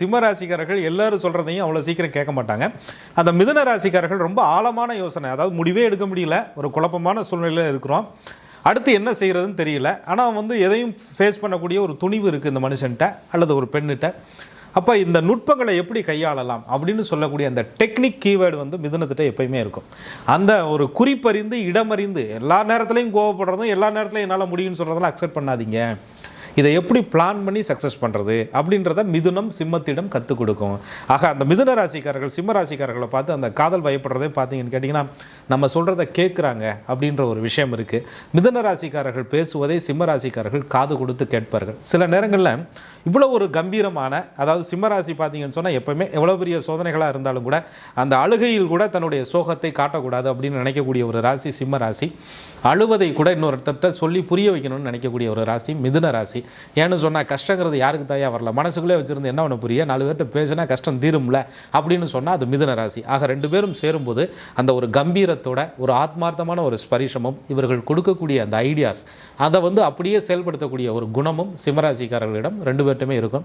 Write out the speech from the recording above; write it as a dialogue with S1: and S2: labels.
S1: சிம்ம ராசிக்காரர்கள் எல்லாரும் சொல்கிறதையும் அவ்வளோ சீக்கிரம் கேட்க மாட்டாங்க. அந்த மிதன ராசிக்காரர்கள் ரொம்ப ஆழமான யோசனை. அதாவது முடிவே எடுக்க முடியல. ஒரு குழப்பமான சூழ்நிலையில் இருக்கிறோம். அடுத்து என்ன செய்கிறதுன்னு தெரியல. ஆனால் வந்து எதையும் ஃபேஸ் பண்ணக்கூடிய ஒரு துணிவு இருக்குது இந்த மனுஷன்ட்ட அல்லது ஒரு பெண்ணிட்ட அப்போ இந்த நுட்பங்களை எப்படி கையாளலாம் அப்படின்னு சொல்லக்கூடிய அந்த டெக்னிக் கீவேர்டு வந்து மிதனத்திட்ட எப்பயுமே இருக்கும். அந்த ஒரு குறிப்பறிந்து இடமறிந்து எல்லா நேரத்துலையும் கோவப்படுறதும் எல்லா நேரத்துலையும் என்னால் முடியும்னு சொல்கிறதெல்லாம் அக்செப்ட் பண்ணாதீங்க. இதை எப்படி பிளான் பண்ணி சக்ஸஸ் பண்ணுறது அப்படின்றத மிதுனம் சிம்மத்திடம் கற்றுக் கொடுக்கும். ஆக அந்த மிதுன ராசிக்காரர்கள் சிம்ம ராசிக்காரர்களை பார்த்து அந்த காதல் பயப்படுறதே பார்த்தீங்கன்னு கேட்டிங்கன்னா நம்ம சொல்கிறத கேட்குறாங்க அப்படின்ற ஒரு விஷயம் இருக்குது மிதுன ராசிக்காரர்கள் பேசுவதை சிம்ம ராசிக்காரர்கள் காது கொடுத்து கேட்பார்கள். சில நேரங்களில் இவ்வளோ ஒரு கம்பீரமான அதாவது சிம்ம ராசி பார்த்தீங்கன்னு சொன்னால் எப்போவுமே எவ்வளோ பெரிய சோதனைகளாக இருந்தாலும் கூட அந்த அழுகையில் கூட தன்னுடைய சோகத்தை காட்டக்கூடாது அப்படின்னு நினைக்கக்கூடிய ஒரு ராசி சிம்ம ராசி. அழுவதை கூட இன்னொருத்தட்ட சொல்லி புரிய வைக்கணும்னு நினைக்கக்கூடிய ஒரு ராசி மிதுன ராசி. ஏன்னு சொன்னால் கஷ்டங்கிறது யாருக்கு தாயா வரல? மனசுக்குள்ளே வச்சுருந்து என்ன ஒன்று புரிய நாலு பேர்கிட்ட பேசினா கஷ்டம் தீரும்ல? அப்படின்னு சொன்னால் அது மிதுன ராசி. ஆக ரெண்டு பேரும் சேரும்போது அந்த ஒரு கம்பீரத்தோட ஒரு ஆத்மார்த்தமான ஒரு ஸ்பரிசமும் இவர்கள் கொடுக்கக்கூடிய அந்த ஐடியாஸ் அதை வந்து அப்படியே செயல்படுத்தக்கூடிய ஒரு குணமும் சிம்மராசிக்காரர்களிடம் ரெண்டு பேர்ட்டுமே இருக்கும்.